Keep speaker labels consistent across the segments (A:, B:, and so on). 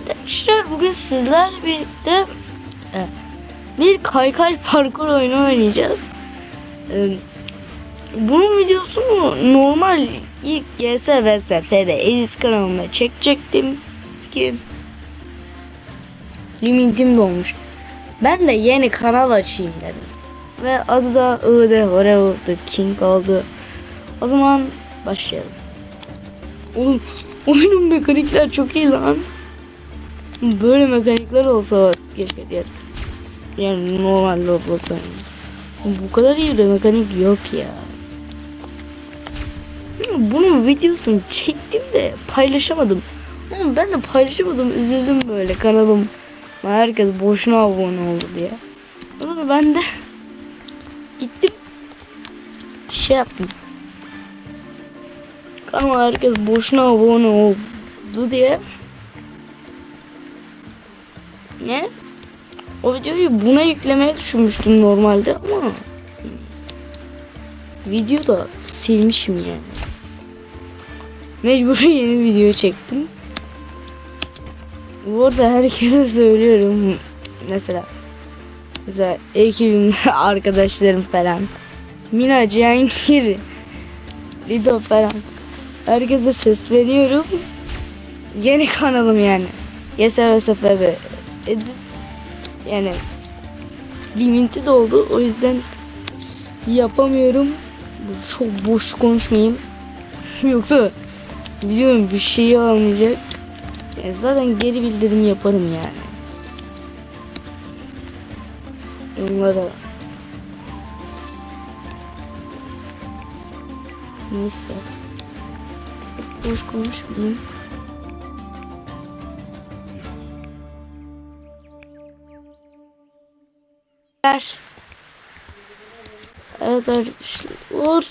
A: Arkadaşlar bugün sizlerle birlikte e, bir kaykay parkur oyunu oynayacağız. E, Bunun videosunu normal ilk GS vs FB Edis kanalımda çekecektim ki limitim dolmuş. Ben de yeni kanal açayım dedim. Ve adı da Ide Horeo The King oldu. O zaman başlayalım. Oğlum oyunun mekanikler çok iyi lan. Böyle mekanikler olsa keşke diğer yani normal Roblox oyunu. Bu kadar iyi bir mekanik yok ya. Bunun videosunu çektim de paylaşamadım. Ama ben de paylaşamadım. Üzüldüm böyle kanalım. Herkes boşuna abone oldu diye. O zaman ben de gittim şey yaptım. Kanalıma herkes boşuna abone oldu diye ne? O videoyu buna yüklemeye düşünmüştüm normalde ama video da silmişim yani. Mecbur yeni video çektim. Bu arada herkese söylüyorum. Mesela mesela ekibim, arkadaşlarım falan. Mina, Cihangir, Lido falan. Herkese sesleniyorum. Yeni kanalım yani. YSVSFB. Edit yani limiti doldu. O yüzden yapamıyorum. Çok boş konuşmayayım. Yoksa biliyorum bir şey almayacak. Yani zaten geri bildirim yaparım yani. Onlara Neyse. Boş konuşmayayım. Ver. Evet arkadaşlar.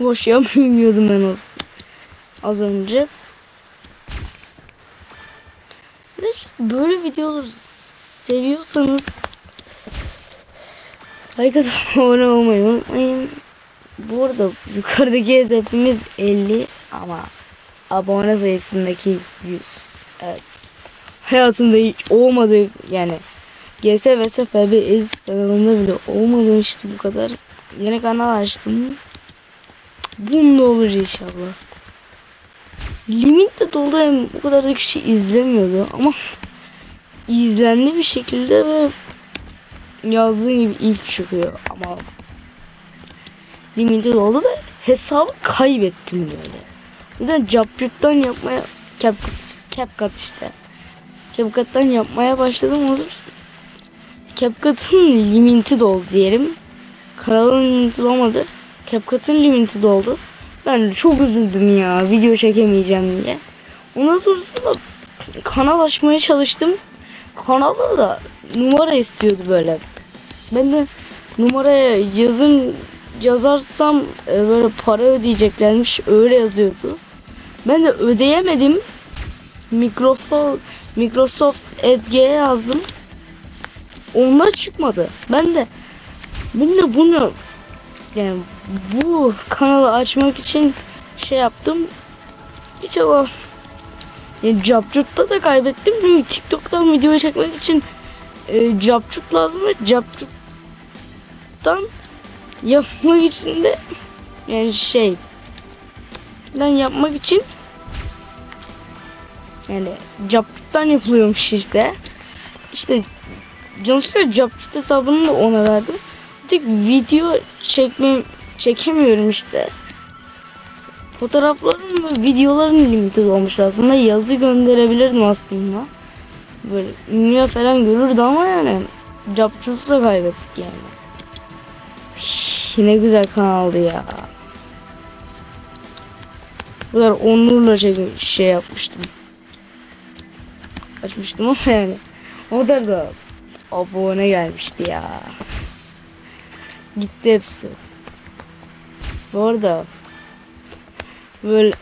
A: Boş yapmıyordum ben az, az önce. Böyle videoları seviyorsanız like abone olmayı unutmayın. Bu arada yukarıdaki hedefimiz 50 ama abone sayısındaki 100. Evet. Hayatımda hiç olmadı yani. GS vs FB Edis kanalında bile olmadı işte bu kadar. Yeni kanal açtım. Bunun olur inşallah. Limit de doldu o kadar da kişi izlemiyordu ama izlendi bir şekilde ve yazdığım gibi ilk çıkıyor ama limiti doldu ve hesabı kaybettim böyle. O yüzden CapCut'tan yapmaya CapCut, CapCut işte. CapCut'tan yapmaya başladım olur. CapCut'ın limiti doldu diyelim. Kanalın limiti dolmadı. CapCut'ın limiti doldu. Ben de çok üzüldüm ya video çekemeyeceğim diye. Ondan sonrasında kanal açmaya çalıştım. Kanalda da numara istiyordu böyle. Ben de numaraya yazın yazarsam e, böyle para ödeyeceklermiş öyle yazıyordu. Ben de ödeyemedim. Microsoft Microsoft Edge'ye yazdım. Onlar çıkmadı. Ben de de bunu yani bu kanalı açmak için şey yaptım. Hiç ama yani Capcut'ta da kaybettim çünkü TikTok'tan video çekmek için e, Capcut lazım ve Capcut'tan yapmak için de yani şey ben yapmak için yani Capcut'tan yapılıyormuş işte. İşte yanlışlıkla Capcut hesabını da ona verdim. Tek video çekmem çekemiyorum işte. Fotoğrafların ve videoların limiti olmuş aslında. Yazı gönderebilirdim aslında. Böyle ünlüye falan görürdü ama yani Capcut'u da kaybettik yani. Şş, ne güzel kanaldı ya. Bu kadar onurla şey, şey yapmıştım. Açmıştım ama yani. O kadar da abone gelmişti ya. Gitti hepsi. Bu arada böyle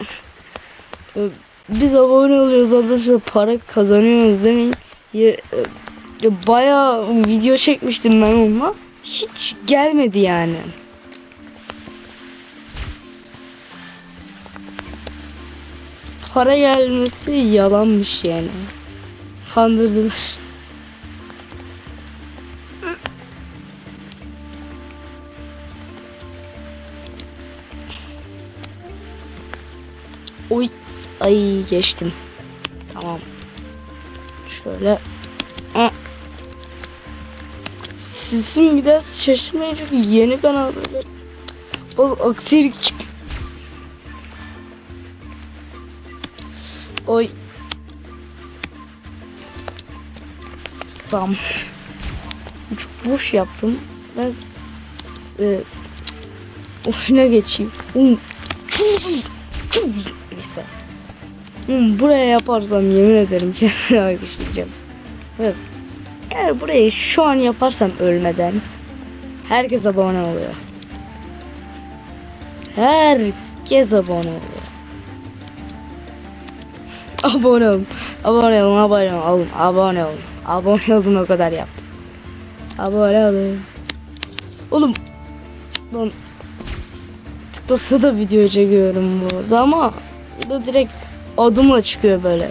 A: biz abone oluyoruz ondan sonra para kazanıyoruz demeyin. Ya, ya bayağı video çekmiştim ben onunla. Hiç gelmedi yani. para gelmesi yalanmış yani. Kandırdılar. Ay geçtim. Tamam. Şöyle. Aa. Sesim bir daha şaşırmayın çünkü yeni kanal böyle. Bazı aksilik çık. Oy. Tamam. Çok boş yaptım. Ben e, oyuna geçeyim. Um. Neyse. Hmm, buraya yaparsam yemin ederim kendime alkışlayacağım. Evet. Eğer burayı şu an yaparsam ölmeden herkes abone oluyor. Herkes abone oluyor. Abone olun. Abone olun, abone olun, abone olun. Abone olun o kadar yaptım. Abone olun. Oğlum. Lan. TikTok'ta da video çekiyorum bu arada ama bu direkt adımla çıkıyor böyle.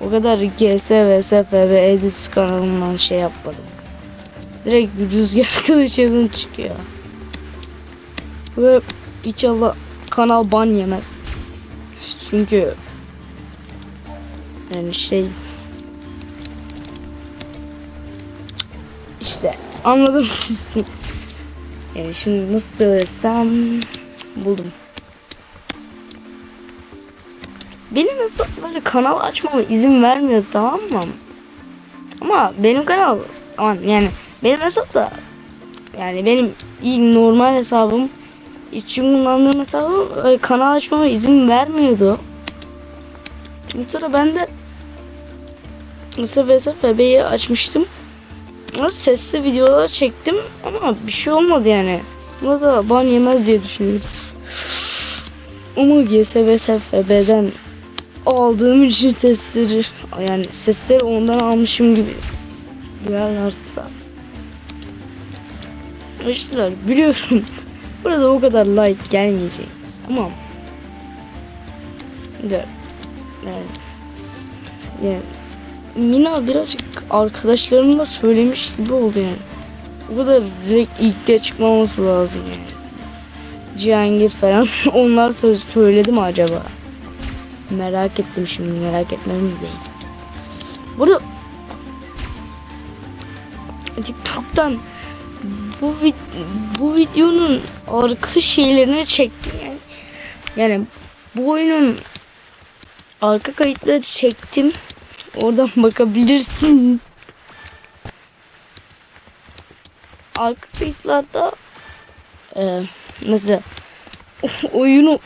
A: O kadar GS, VS, FB, Edis kanalından şey yapmadım. Direkt rüzgar kılıç yazın çıkıyor. Ve inşallah kanal ban yemez. Çünkü yani şey işte anladım siz. Yani şimdi nasıl söylesem buldum. Benim mesela böyle kanal açmama izin vermiyor tamam mı? Ama benim kanal yani benim hesap da yani benim ilk normal hesabım hiç kullandığım hesabım öyle kanal açmama izin vermiyordu. Sonra ben de mesela FB'yi açmıştım. Ama sesli videolar çektim ama bir şey olmadı yani. Buna da ban yemez diye düşünüyorum. Ama GSBSFB'den aldığım için sesleri yani sesleri ondan almışım gibi duyarlarsa işte biliyorum burada o kadar like gelmeyecek ama de yani, yani Mina birazcık arkadaşlarımla söylemiş gibi oldu yani. O kadar direkt ilk de çıkmaması lazım yani. Cihangir falan onlar da söyledi mi acaba? Merak ettim şimdi merak etmem değil. Burada TikTok'tan bu vid bu videonun arka şeylerini çektim yani. Yani bu oyunun arka kayıtları çektim. Oradan bakabilirsiniz. Arka kayıtlarda e, mesela oyunu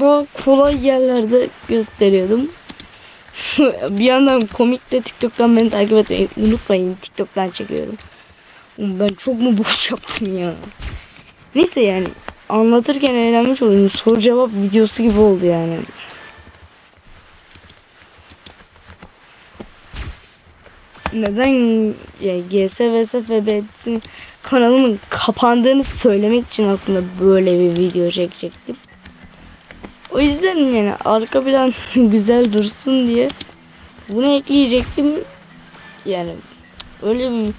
A: daha kolay yerlerde gösteriyordum. bir yandan komik de TikTok'tan beni takip etmeyi unutmayın. TikTok'tan çekiyorum. Ben çok mu boş yaptım ya. Neyse yani anlatırken eğlenmiş oldum. Soru cevap videosu gibi oldu yani. Neden yani GS vs FB'sin kanalımın kapandığını söylemek için aslında böyle bir video çekecektim. O yüzden yani arka plan güzel dursun diye bunu ekleyecektim. Yani öyle bir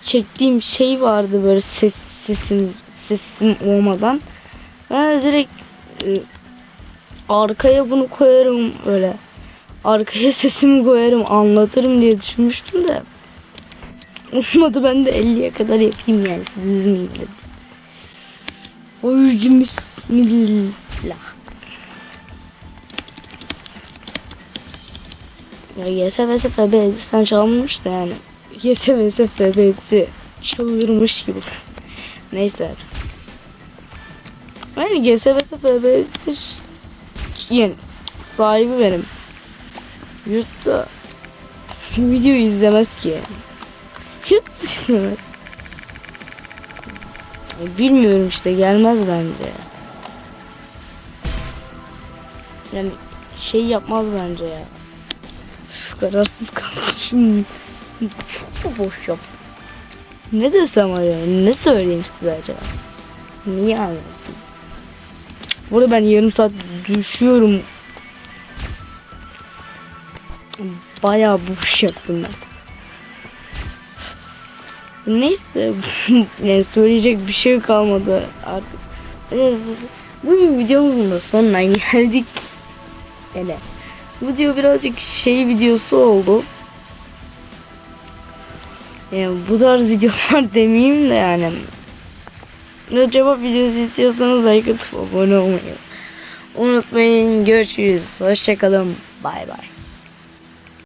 A: çektiğim şey vardı böyle ses sesim sesim olmadan. Ben direkt e, arkaya bunu koyarım öyle. Arkaya sesimi koyarım anlatırım diye düşünmüştüm de. Olmadı ben de 50'ye kadar yapayım yani sizi üzmeyeyim dedim. Oy bismillah. Ya YSVS FB'si çalmış da yani. YSVS FB'si çıldırmış gibi. Neyse. Yani YSVS FB'si yani sahibi benim. Yurtta video izlemez ki. Yurt izlemez. Bilmiyorum işte gelmez bence. Yani şey yapmaz bence ya. Kararsız kaldım. Çok mu boş yaptım? Ne desem acaba? Ne söyleyeyim size acaba? Niye anlatayım? Burada ben yarım saat düşüyorum. Bayağı boş yaptım ben. Neyse yani söyleyecek bir şey kalmadı artık. Neyse, Bu videomuzun da sonuna geldik. Hele. Video birazcık şey videosu oldu. Yani bu tarz videolar demeyeyim de yani. Ne cevap videosu istiyorsanız like atıp abone olmayı unutmayın. Görüşürüz. Hoşçakalın. Bay bay.